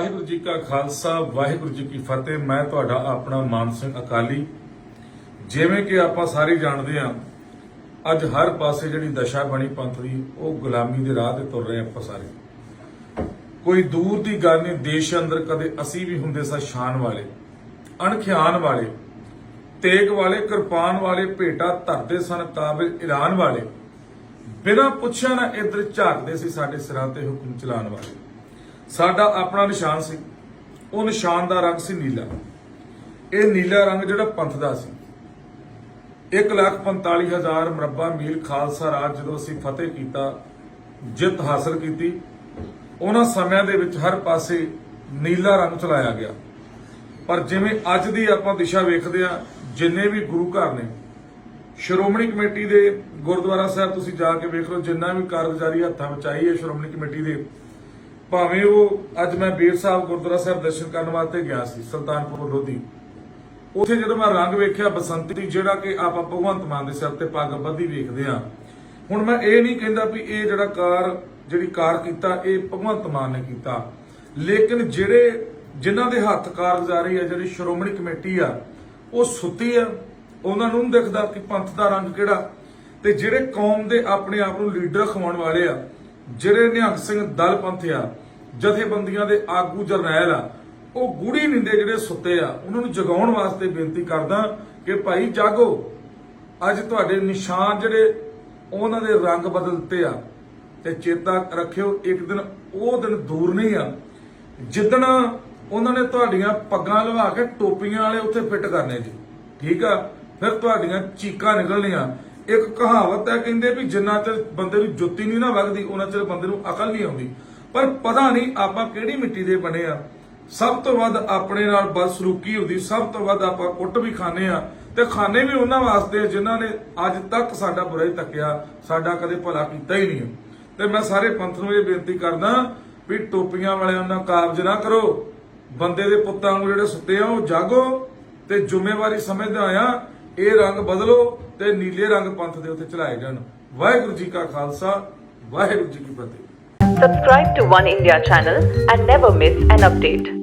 ਵਾਹਿਗੁਰੂ ਜੀ ਕਾ ਖਾਲਸਾ, ਵਾਹਿਗੁਰੂ ਜੀ ਕੀ ਫਤਿਹ। ਮੈਂ ਤੁਹਾਡਾ ਆਪਣਾ ਮਾਨ ਸਿੰਘ ਅਕਾਲੀ। ਜਿਵੇਂ ਕਿ ਆਪਾਂ ਸਾਰੇ ਜਾਣਦੇ ਹਾਂ, ਅੱਜ ਹਰ ਪਾਸੇ ਜਿਹੜੀ ਦਸ਼ਾ ਬਣੀ ਪੰਥ ਦੀ, ਉਹ ਗੁਲਾਮੀ ਦੇ ਰਾਹ ਤੇ ਤੁਰ ਰਹੇ ਆਪਾਂ ਸਾਰੇ। ਕੋਈ ਦੂਰ ਦੀ ਗੱਲ ਨਹੀਂ, ਦੇਸ਼ ਅੰਦਰ ਕਦੇ ਅਸੀਂ ਵੀ ਹੁੰਦੇ ਸਾਂ ਸ਼ਾਨ ਵਾਲੇ, ਅਣਖਿਆਨ ਵਾਲੇ, ਤੇਗ ਵਾਲੇ, ਕਿਰਪਾਨ ਵਾਲੇ, ਭੇਟਾ ਧਰਦੇ ਸਨ, ਕਾਬਿਲ ਐਲਾਨ ਵਾਲੇ। ਬਿਨਾਂ ਪੁੱਛਿਆ ਨਾ ਇੱਧਰ ਝਾਕਦੇ ਸੀ ਸਾਡੇ ਸਿਰਾਂ ਤੇ ਹੁਕਮ ਚਲਾਉਣ ਵਾਲੇ। ਸਾਡਾ ਆਪਣਾ ਨਿਸ਼ਾਨ ਸੀ। ਉਹ ਨਿਸ਼ਾਨ ਦਾ ਰੰਗ ਸੀ ਨੀਲਾ। ਇਹ ਨੀਲਾ ਰੰਗ ਜਿਹੜਾ ਪੰਥ ਦਾ ਸੀ। 145000 ਮਰਬਾ ਮੀਲ ਖਾਲਸਾ ਰਾਜ ਜਦੋਂ ਅਸੀਂ ਫਤਿਹ ਕੀਤਾ, ਜਿੱਤ ਹਾਸਲ ਕੀਤੀ, ਉਹਨਾਂ ਸਮਿਆਂ ਦੇ ਵਿੱਚ ਹਰ ਪਾਸੇ ਨੀਲਾ ਰੰਗ ਚਲਾਇਆ ਗਿਆ। ਪਰ ਜਿਵੇਂ ਅੱਜ ਦੀ ਆਪਾਂ ਦਿਸ਼ਾ ਵੇਖਦੇ ਆ ਜਿੰਨੇ ਵੀ ਗੁਰੂ ਘਰ ਨੇ, ਸ਼੍ਰੋਮਣੀ ਕਮੇਟੀ ਦੇ ਗੁਰਦੁਆਰਾ ਸਾਹਿਬ ਤੁਸੀਂ ਜਾ ਕੇ ਵੇਖ ਲਓ, ਜਿੰਨਾ ਵੀ ਕਾਰਗੁਜ਼ਾਰੀ ਹੱਥਾਂ ਵਿੱਚ ਆਈ ਹੈ ਸ਼੍ਰੋਮਣੀ ਕਮੇਟੀ ਦੇ ਭਾਵੇਂ ਉਹ ਅੱਜ ਮੈਂ ਬੀਰ ਸਾਹਿਬ ਗੁਰਦੁਆਰਾ ਸਾਹਿਬ ਦਰਸ਼ਨ ਕਰਨ ਵਾਸਤੇ ਗਿਆ ਸੀ, ਸੁਲਤਾਨਪੁਰ ਲੋਧੀ। ਉੱਥੇ ਜਦੋਂ ਮੈਂ ਰੰਗ ਵੇਖਿਆ ਬਸੰਤੀ ਜਿਹੜਾ ਕਿ ਆਪਾਂ ਭਗਵੰਤ ਮਾਨ ਦੇ ਸਿਰ ਤੇ ਪੱਗ ਬੱਧੀ ਵੇਖਦੇ ਆ ਹੁਣ ਮੈਂ ਇਹ ਨਹੀਂ ਕਹਿੰਦਾ ਵੀ ਇਹ ਜਿਹੜਾ ਕਾਰ, ਜਿਹੜੀ ਕਾਰ ਕੀਤਾ, ਇਹ ਭਗਵੰਤ ਮਾਨ ਨੇ ਕੀਤਾ। ਲੇਕਿਨ ਜਿਹੜੇ, ਜਿਨ੍ਹਾਂ ਦੇ ਹੱਥ ਕਾਰਗੁਜ਼ਾਰੀ ਆ, ਜਿਹੜੀ ਸ਼੍ਰੋਮਣੀ ਕਮੇਟੀ ਆ, ਉਹ ਸੁੱਤੀ ਆ। ਉਹਨਾਂ ਨੂੰ ਨਹੀਂ ਦਿਖਦਾ ਕਿ ਪੰਥ ਦਾ ਰੰਗ ਕਿਹੜਾ। ਤੇ ਜਿਹੜੇ ਕੌਮ ਦੇ ਆਪਣੇ ਆਪ ਨੂੰ ਲੀਡਰ ਖਵਾਉਣ ਵਾਲੇ ਆ ਜਿਹੜੇ ਨਿਹੰਗ ਸਿੰਘ ਦਲ ਪੰਥ ਆ, ਜਥੇਬੰਦੀਆਂ ਦੇ ਆਗੂ ਜਰਨੈਲ ਆ, ਉਹ ਗੂੜੀ ਨਿੰਦੇ ਜਿਹੜੇ ਸੁੱਤੇ ਆ, ਉਹਨਾਂ ਨੂੰ ਜਗਾਉਣ ਵਾਸਤੇ ਬੇਨਤੀ ਕਰਦਾ ਕਿ ਭਾਈ ਜਾਗੋ, ਅੱਜ ਤੁਹਾਡੇ ਨਿਸ਼ਾਨ ਜਿਹੜੇ ਉਹਨਾਂ ਦੇ ਰੰਗ ਬਦਲਤੇ ਆ, ਤੇ ਚੇਤਾ ਰੱਖਿਓ, ਇੱਕ ਦਿਨ ਉਹ ਦਿਨ ਦੂਰ ਨਹੀਂ ਆ, ਜਿੱਦਣ ਉਹਨਾਂ ਨੇ ਤੁਹਾਡੀਆਂ ਪੱਗਾਂ ਲਵਾ ਕੇ ਟੋਪੀਆਂ ਵਾਲੇ ਉੱਥੇ ਫਿੱਟ ਕਰਨੇ ਜੀ, ਠੀਕ ਆ, ਫਿਰ ਤੁਹਾਡੀਆਂ ਚੀਕਾਂ ਨਿਕਲਣੀਆਂ ਇੱਕ ਕਹਾਵਤ ਹੈ, ਕਹਿੰਦੇ ਵੀ ਜਿੰਨਾ ਚਿਰ ਬੰਦੇ ਨੂੰ ਜੁੱਤੀ ਨਹੀਂ ਨਾ ਵਗਦੀ ਉਹਨਾਂ ਚਿਰ ਬੰਦੇ ਨੂੰ ਅਕਲ ਨਹੀਂ ਆਉਂਦੀ। ਪਰ ਪਤਾ ਨਹੀਂ ਆਪਾਂ ਕਿਹੜੀ ਮਿੱਟੀ ਦੇ ਬਣੇ ਆ। ਸਭ ਤੋਂ ਵੱਧ ਆਪਣੇ ਨਾਲ ਬਦਸਲੂਕੀ ਹੁੰਦੀ, ਸਭ ਤੋਂ ਵੱਧ ਆਪਾਂ ਕੁੱਟ ਵੀ ਖਾਣੇ ਆ। ਤੇ ਖਾਣੇ ਵੀ ਉਹਨਾਂ ਵਾਸਤੇ ਆ ਜਿਨ੍ਹਾਂ ਨੇ ਅੱਜ ਤੱਕ ਸਾਡਾ ਬੁਰਾ ਹੀ ਤੱਕਿਆ, ਸਾਡਾ ਕਦੇ ਭਲਾ ਕੀਤਾ ਹੀ ਨਹੀਂ। ਤੇ ਮੈਂ ਸਾਰੇ ਪੰਥ ਨੂੰ ਇਹ ਬੇਨਤੀ ਕਰਦਾ ਵੀ ਟੋਪੀਆਂ ਵਾਲਿਆਂ ਨਾਲ ਕਾਬਜ ਨਾ ਕਰੋ। ਬੰਦੇ ਦੇ ਪੁੱਤਾਂ ਨੂੰ ਜਿਹੜੇ ਸੁੱਤੇ ਆ, ਉਹ ਜਾਗੋ ਤੇ ਜ਼ਿੰਮੇਵਾਰੀ ਸਮਝਦਾ ਆ ਇਹ ਰੰਗ ਬਦਲੋ ਤੇ ਨੀਲੇ ਰੰਗ ਪੰਥ ਦੇ ਉੱਤੇ ਚਲਾਏ ਜਾਣ ਵਾਹਿਗੁਰੂ ਜੀ ਕਾ ਖਾਲਸਾ ਵਾਹਿਗੁਰੂ ਜੀ ਕੀ ਫਤਿਹ Subscribe to One India channel and never miss an update.